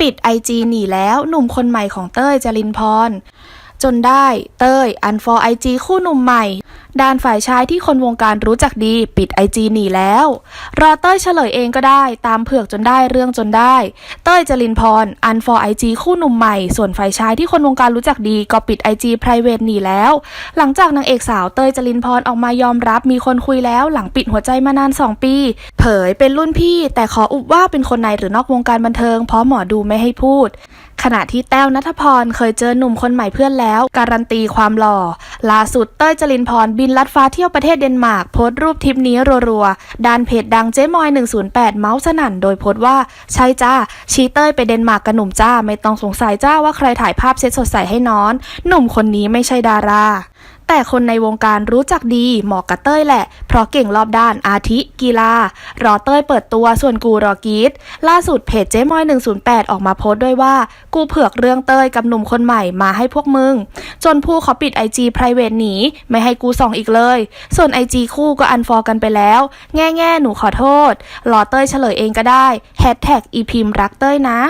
ปิดไอจีหนีแล้วหนุ่มคนใหม่ของเต้ยจรินพร จนได้เต้ยอันฟอร์ไอจีคู่หนุ่มใหม่ ด้านฝ่ายชายที่คนวงการรู้จักดีปิดไอจีหนีแล้ว รอเต้ยเฉลยเองก็ได้ ตามเผือกจนได้เรื่องจนได้ เต้ยจรินพรอันฟอร์ไอจีคู่หนุ่มใหม่ ส่วนฝ่ายชายที่คนวงการรู้จักดีก็ปิดไอจีไพรเวทหนีแล้ว หลังจากนางเอกสาวเต้ยจรินพรออกมายอมรับมีคนคุยแล้ว หลังปิดหัวใจมานาน 2 ปี เผยเป็นรุ่นพี่ แต่ขออุบว่าเป็นคนในหรือนอกวงการบันเทิงเพราะหมอดูไม่ให้พูด ขณะที่แต้วนัทพรเคยเจอหนุ่มคนใหม่เพื่อนแล้ว การันตีความหล่อ ล่าสุดเต้ยจรินพรบินลัดฟ้าเที่ยวประเทศเดนมาร์กโพสต์รูปทริปนี้รัวๆด้านเพจดังเจ๊มอย 108 เมาส์สนั่น โดยโพสต์ว่า ใช่จ้าชี้เต้ยไปเดนมาร์กกับหนุ่มจ้า ไม่ต้องสงสัยจ้าว่าใครถ่ายภาพเซ็ตสดใสให้นอน หนุ่มคนนี้ไม่ใช่ดารา แต่คนในวงการรู้จักดีเหมาะกับเต้ยแหละ เพราะเก่งรอบด้านอาทิ กีฬา รอเต้ยเปิดตัวส่วนกูรอกรีดล่าสุดเพจเจ๊มอย 108 ออกมาโพสต์ด้วยว่า กูเผือกเรื่องเต้ยกับหนุ่มคนใหม่มาให้พวกมึง จนผู้เขาปิด IG p r i v a t หนี ไม่ให้กูส่องอีกเลย ส่วน IG คู่ก็อันฟอลกันไปแล้ว แง่แง่หนูขอโทษ รอเต้ยเฉลยเองก็ได้แฮชแท็กอีพิมรักเต้ยนะ